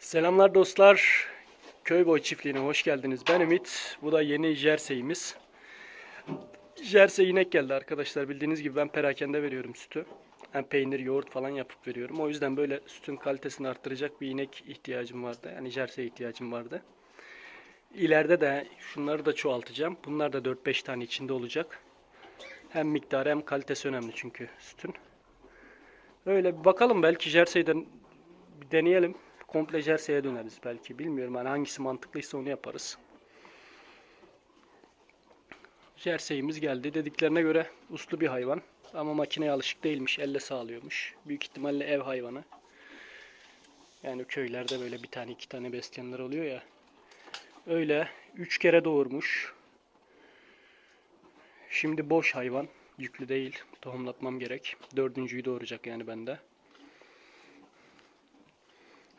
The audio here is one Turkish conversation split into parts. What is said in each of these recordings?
Selamlar dostlar. Köyboy çiftliğine hoş geldiniz. Ben Ümit. Bu da yeni jerseyimiz. Jersey inek geldi arkadaşlar. Bildiğiniz gibi ben perakende veriyorum sütü. Hem peynir, yoğurt falan yapıp veriyorum. O yüzden böyle sütün kalitesini arttıracak bir inek ihtiyacım vardı. Yani jersey ihtiyacım vardı. İleride de şunları da çoğaltacağım. Bunlar da 4-5 tane içinde olacak. Hem miktarı hem kalitesi önemli çünkü sütün. Öyle bir bakalım belki jerseyden bir deneyelim. Komple jerseye döneriz belki. Bilmiyorum hani hangisi mantıklıysa onu yaparız. Jerseyimiz geldi. Dediklerine göre uslu bir hayvan. Ama makineye alışık değilmiş. Elle sağlıyormuş. Büyük ihtimalle ev hayvanı. Yani köylerde böyle bir tane iki tane besleyenler oluyor ya. Öyle. Üç kere doğurmuş. Şimdi boş hayvan. Yüklü değil. Tohumlatmam gerek. Dördüncüyü doğuracak yani bende.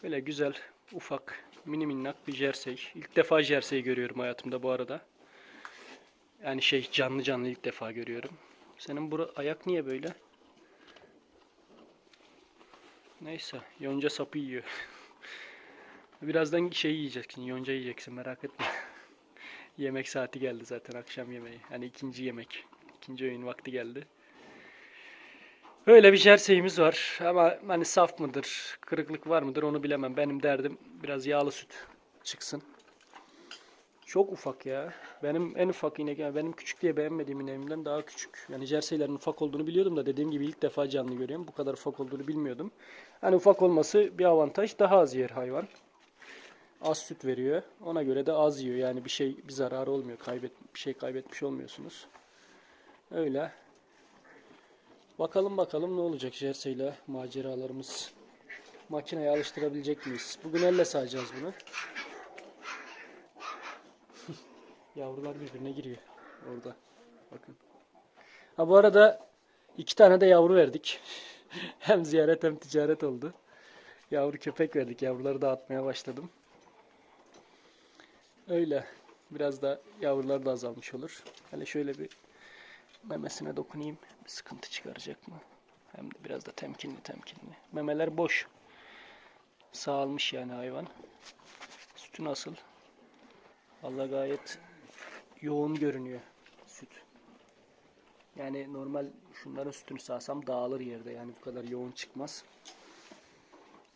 Böyle güzel, ufak, mini minnak bir jersey. İlk defa jersey görüyorum hayatımda bu arada. Yani şey canlı canlı ilk defa görüyorum. Senin bura ayak niye böyle? Neyse, yonca sapı yiyor. Birazdan şey yiyeceksin, yonca yiyeceksin merak etme. Yemek saati geldi zaten akşam yemeği. Hani ikinci yemek. ikinci öğün vakti geldi. Böyle bir jerseyimiz var ama hani saf mıdır, kırıklık var mıdır onu bilemem. Benim derdim biraz yağlı süt çıksın. Çok ufak ya. Benim en ufak inek, yani benim küçük diye beğenmediğim ineğimden daha küçük. Yani jerseylerin ufak olduğunu biliyordum da dediğim gibi ilk defa canlı görüyorum. Bu kadar ufak olduğunu bilmiyordum. Hani ufak olması bir avantaj. Daha az yer hayvan. Az süt veriyor. Ona göre de az yiyor. Yani bir şey bir zararı olmuyor. Kaybet bir şey kaybetmiş olmuyorsunuz. Öyle. Bakalım bakalım ne olacak Jersey ile maceralarımız. Makineye alıştırabilecek miyiz? Bugün elle sağacağız bunu. Yavrular birbirine giriyor orada. Bakın. Ha bu arada iki tane de yavru verdik. hem ziyaret hem ticaret oldu. Yavru köpek verdik. Yavruları dağıtmaya başladım. Öyle. Biraz da yavrular da azalmış olur. Hele şöyle bir memesine dokunayım. Bir sıkıntı çıkaracak mı? Hem de biraz da temkinli temkinli. Memeler boş. Sağalmış yani hayvan. Sütü nasıl? Vallahi gayet yoğun görünüyor süt. Yani normal şunların sütünü sağsam dağılır yerde. Yani bu kadar yoğun çıkmaz.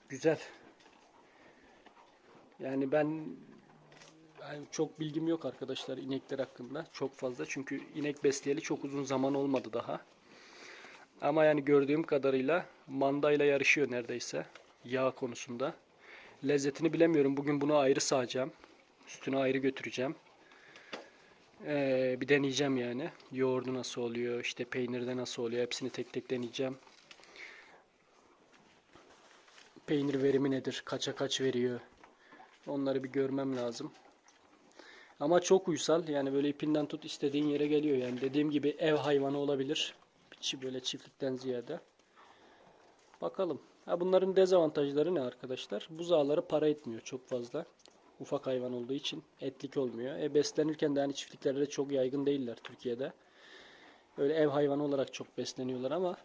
Güzel. Yani ben yani çok bilgim yok arkadaşlar inekler hakkında. Çok fazla. Çünkü inek besleyeli çok uzun zaman olmadı daha. Ama yani gördüğüm kadarıyla mandayla yarışıyor neredeyse. Yağ konusunda. Lezzetini bilemiyorum. Bugün bunu ayrı sağacağım. Sütünü ayrı götüreceğim. Ee, bir deneyeceğim yani. Yoğurdu nasıl oluyor, işte peynirde nasıl oluyor. Hepsini tek tek deneyeceğim. Peynir verimi nedir? Kaça kaç veriyor? Onları bir görmem lazım. Ama çok uysal. Yani böyle ipinden tut istediğin yere geliyor. Yani dediğim gibi ev hayvanı olabilir. Böyle çiftlikten ziyade. Bakalım. Ha bunların dezavantajları ne arkadaşlar? Buzağları para etmiyor çok fazla. Ufak hayvan olduğu için etlik olmuyor. E beslenirken de hani çiftliklerde de çok yaygın değiller Türkiye'de. Öyle ev hayvanı olarak çok besleniyorlar ama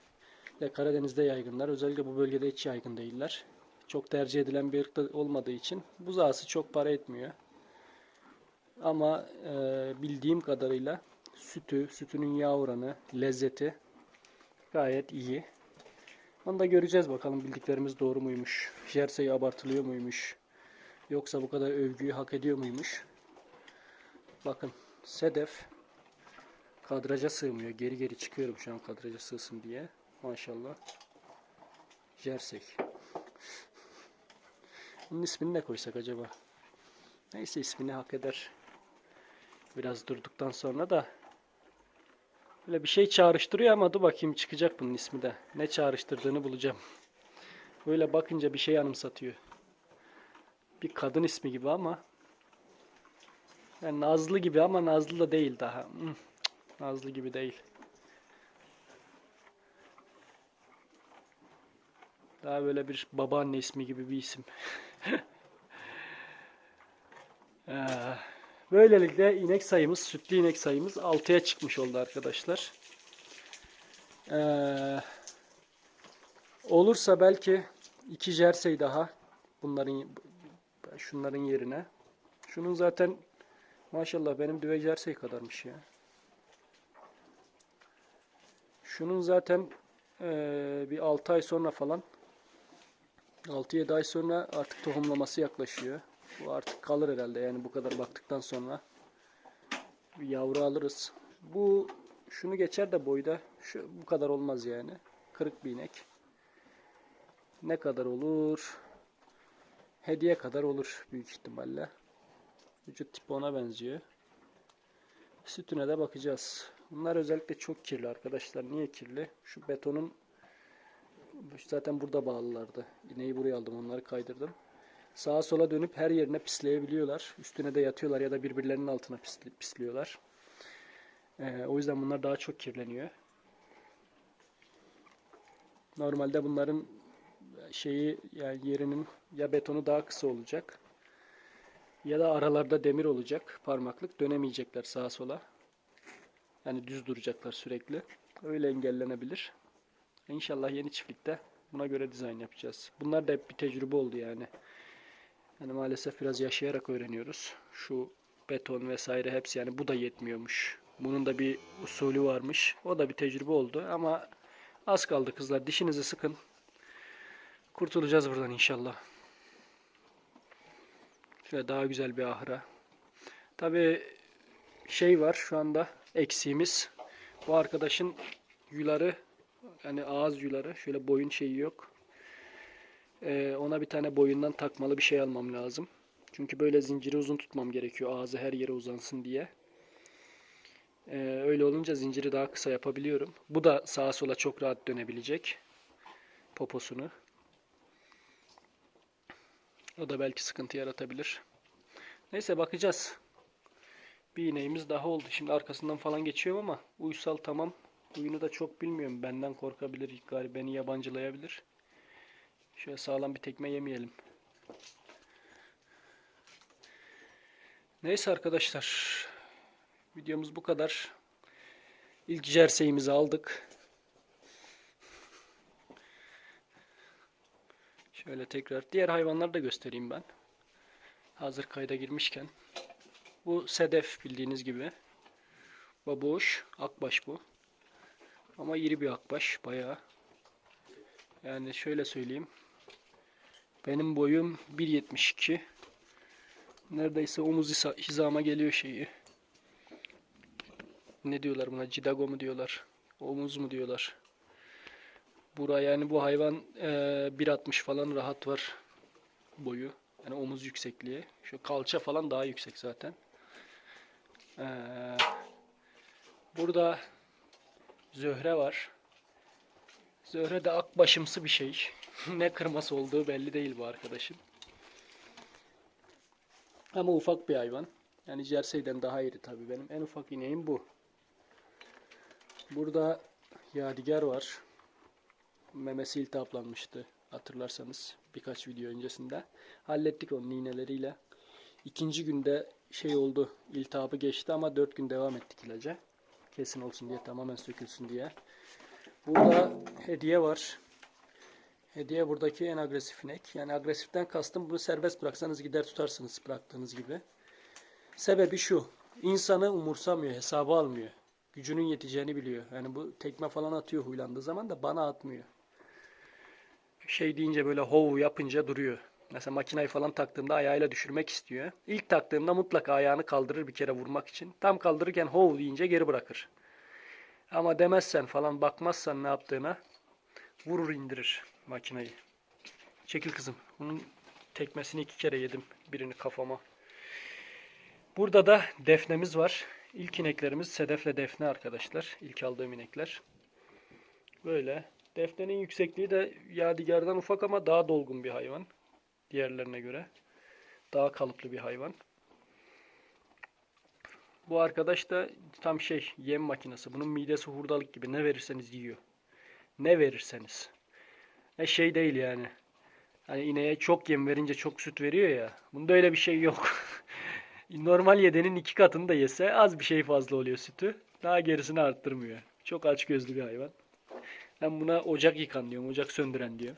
de Karadeniz'de yaygınlar. Özellikle bu bölgede hiç yaygın değiller. Çok tercih edilen bir ırk da olmadığı için buzağısı çok para etmiyor. Ama e, bildiğim kadarıyla sütü, sütünün yağ oranı, lezzeti gayet iyi. Onu da göreceğiz bakalım bildiklerimiz doğru muymuş. Jersey abartılıyor muymuş? Yoksa bu kadar övgüyü hak ediyor muymuş? Bakın sedef kadraja sığmıyor. Geri geri çıkıyorum şu an kadraja sığsın diye. Maşallah. Jersey. Bunun ismini ne koysak acaba? Neyse ismini hak eder. Biraz durduktan sonra da böyle bir şey çağrıştırıyor ama dur bakayım çıkacak bunun ismi de. Ne çağrıştırdığını bulacağım. Böyle bakınca bir şey anımsatıyor. Bir kadın ismi gibi ama yani Nazlı gibi ama Nazlı da değil daha. Hmm, Nazlı gibi değil. Daha böyle bir babaanne ismi gibi bir isim. Ee, Böylelikle inek sayımız, sütlü inek sayımız 6'ya çıkmış oldu arkadaşlar. Ee, olursa belki iki jersey daha bunların şunların yerine. Şunun zaten maşallah benim düve jersey kadarmış ya. Şunun zaten eee, bir 6 ay sonra falan 6-7 ay sonra artık tohumlaması yaklaşıyor. Bu artık kalır herhalde yani bu kadar baktıktan sonra. Bir yavru alırız. Bu şunu geçer de boyda şu bu kadar olmaz yani. Kırık bir inek. Ne kadar olur? Hediye kadar olur büyük ihtimalle. Vücut tipi ona benziyor. Sütüne de bakacağız. Bunlar özellikle çok kirli arkadaşlar. Niye kirli? Şu betonun zaten burada bağlılardı. İneği buraya aldım. Onları kaydırdım. Sağa sola dönüp her yerine pisleyebiliyorlar. Üstüne de yatıyorlar ya da birbirlerinin altına pisli- pisliyorlar. Ee, o yüzden bunlar daha çok kirleniyor. Normalde bunların şeyi yani yerinin ya betonu daha kısa olacak ya da aralarda demir olacak parmaklık dönemeyecekler sağa sola. Yani düz duracaklar sürekli. Öyle engellenebilir. İnşallah yeni çiftlikte buna göre dizayn yapacağız. Bunlar da hep bir tecrübe oldu yani. Yani maalesef biraz yaşayarak öğreniyoruz. Şu beton vesaire hepsi yani bu da yetmiyormuş. Bunun da bir usulü varmış. O da bir tecrübe oldu ama az kaldı kızlar. Dişinizi sıkın. Kurtulacağız buradan inşallah. Şöyle daha güzel bir ahıra. Tabii şey var şu anda eksiğimiz. Bu arkadaşın yuları yani ağız yuları şöyle boyun şeyi yok. Ee, ona bir tane boyundan takmalı bir şey almam lazım. Çünkü böyle zinciri uzun tutmam gerekiyor ağzı her yere uzansın diye. Ee, öyle olunca zinciri daha kısa yapabiliyorum. Bu da sağa sola çok rahat dönebilecek poposunu. O da belki sıkıntı yaratabilir. Neyse bakacağız. Bir ineğimiz daha oldu. Şimdi arkasından falan geçiyorum ama uysal tamam. Uyunu da çok bilmiyorum. Benden korkabilir. Beni yabancılayabilir. Şöyle sağlam bir tekme yemeyelim. Neyse arkadaşlar. Videomuz bu kadar. İlk jerseyimizi aldık. Şöyle tekrar diğer hayvanları da göstereyim ben. Hazır kayda girmişken. Bu sedef bildiğiniz gibi. Baboş, akbaş bu. Ama iri bir akbaş bayağı. Yani şöyle söyleyeyim. Benim boyum 1.72. Neredeyse omuz hizama geliyor şeyi. Ne diyorlar buna? Cidago mu diyorlar? Omuz mu diyorlar? Bura yani bu hayvan eee 1.60 falan rahat var boyu. Yani omuz yüksekliği. Şu kalça falan daha yüksek zaten. Eee, burada Zöhre var. Zöhre de akbaşımsı bir şey. ne kırması olduğu belli değil bu arkadaşın. Ama ufak bir hayvan. Yani Jersey'den daha iri tabii benim. En ufak ineğim bu. Burada Yadigar var. Memesi iltihaplanmıştı hatırlarsanız birkaç video öncesinde. Hallettik onun iğneleriyle. İkinci günde şey oldu iltihabı geçti ama dört gün devam ettik ilaca. Kesin olsun diye tamamen sökülsün diye. Burada hediye var. Hediye buradaki en agresif inek. Yani agresiften kastım bunu serbest bıraksanız gider tutarsınız bıraktığınız gibi. Sebebi şu. insanı umursamıyor, hesaba almıyor. Gücünün yeteceğini biliyor. Yani bu tekme falan atıyor huylandığı zaman da bana atmıyor. Şey deyince böyle hov yapınca duruyor. Mesela makinayı falan taktığımda ayağıyla düşürmek istiyor. İlk taktığımda mutlaka ayağını kaldırır bir kere vurmak için. Tam kaldırırken hov deyince geri bırakır. Ama demezsen falan bakmazsan ne yaptığına vurur indirir makinayı. Çekil kızım. Bunun tekmesini iki kere yedim. Birini kafama. Burada da defnemiz var. İlk ineklerimiz Sedef'le Defne arkadaşlar. İlk aldığım inekler. Böyle. Defnenin yüksekliği de Yadigar'dan ufak ama daha dolgun bir hayvan. Diğerlerine göre. Daha kalıplı bir hayvan. Bu arkadaş da tam şey yem makinesi. Bunun midesi hurdalık gibi. Ne verirseniz yiyor. Ne verirseniz. E şey değil yani. Hani ineğe çok yem verince çok süt veriyor ya. Bunda öyle bir şey yok. Normal yedenin iki katını da yese az bir şey fazla oluyor sütü. Daha gerisini arttırmıyor. Çok aç gözlü bir hayvan. Ben buna ocak yıkan diyorum. Ocak söndüren diyor.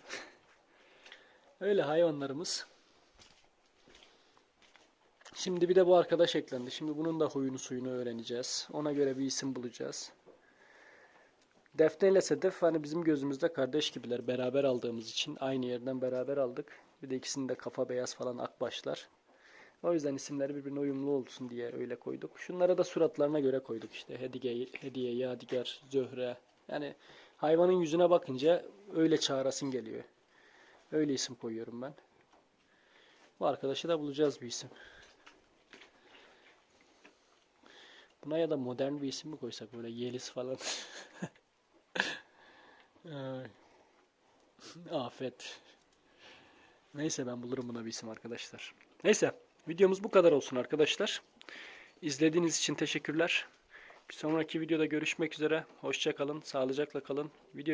Öyle hayvanlarımız. Şimdi bir de bu arkadaş eklendi. Şimdi bunun da huyunu suyunu öğreneceğiz. Ona göre bir isim bulacağız. Defne ile Sedef hani bizim gözümüzde kardeş gibiler. Beraber aldığımız için aynı yerden beraber aldık. Bir de ikisinin de kafa beyaz falan akbaşlar. O yüzden isimleri birbirine uyumlu olsun diye öyle koyduk. Şunlara da suratlarına göre koyduk işte. Hediye, Hediye, Yadigar, Zöhre. Yani hayvanın yüzüne bakınca öyle çağırasın geliyor. Öyle isim koyuyorum ben. Bu arkadaşı da bulacağız bir isim. Buna ya da modern bir isim mi koysak böyle Yeliz falan. Afet. Neyse ben bulurum buna bir isim arkadaşlar. Neyse videomuz bu kadar olsun arkadaşlar. İzlediğiniz için teşekkürler. Bir sonraki videoda görüşmek üzere. Hoşça kalın, sağlıcakla kalın. Video